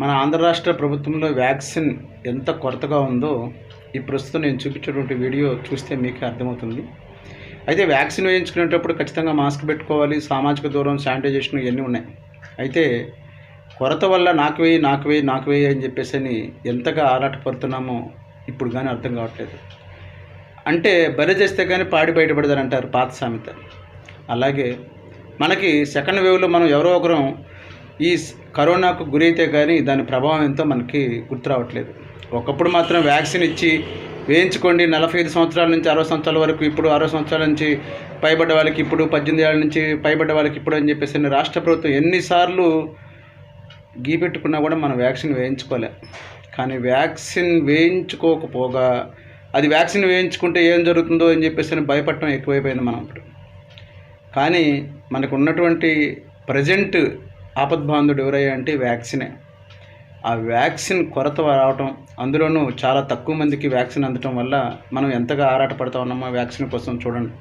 మన ఆంధ్ర రాష్ట్ర ప్రభుత్వంలో వ్యాక్సిన్ ఎంత కొరతగా ఉందో ఈ ప్రస్తుతం నేను చూపించేటువంటి వీడియో చూస్తే మీకే అర్థమవుతుంది. అయితే వ్యాక్సిన్ వేయించుకునేటప్పుడు ఖచ్చితంగా మాస్క్ పెట్టుకోవాలి సామాజిక దూరం శానిటైజేషన్ ఇవన్నీ ఉన్నాయి. అయితే కొరత వల్ల నాకు వేయి నాకు వేయి నాకు వేయి అని చెప్పేసి అని ఎంతగా ఆరాటపడుతున్నామో ఇప్పుడు కానీ అర్థం కావట్లేదు. అంటే బరి చేస్తే కానీ పాడి బయటపడదని అంటారు పాత సామెత. అలాగే మనకి సెకండ్ వేవ్లో మనం ఎవరో ఒకరం ఈ స్- కరోనాకు గురైతే కానీ దాని ప్రభావం ఎంతో మనకి గుర్తు రావట్లేదు ఒకప్పుడు మాత్రం వ్యాక్సిన్ ఇచ్చి వేయించుకోండి నలభై ఐదు సంవత్సరాల నుంచి అరవై సంవత్సరాల వరకు ఇప్పుడు అరవై సంవత్సరాల నుంచి పైబడ్డ వాళ్ళకి ఇప్పుడు పద్దెనిమిది ఏళ్ళ నుంచి పైబడ్డ వాళ్ళకి ఇప్పుడు అని చెప్పేసి అని రాష్ట్ర ప్రభుత్వం ఎన్నిసార్లు గీపెట్టుకున్నా కూడా మనం వ్యాక్సిన్ వేయించుకోలే. కానీ వ్యాక్సిన్ వేయించుకోకపోగా అది వ్యాక్సిన్ వేయించుకుంటే ఏం జరుగుతుందో అని చెప్పేసి అని భయపడటం ఎక్కువైపోయింది మనం ఇప్పుడు. కానీ మనకు ఉన్నటువంటి ప్రజెంట్ ఆపద్బాంధుడు ఎవరయ్యా అంటే వ్యాక్సినే. ఆ వ్యాక్సిన్ కొరత రావటం అందులోనూ చాలా తక్కువ మందికి వ్యాక్సిన్ అందటం వల్ల మనం ఎంతగా ఆరాటపడతా ఉన్నామో వ్యాక్సిన్ కోసం చూడండి.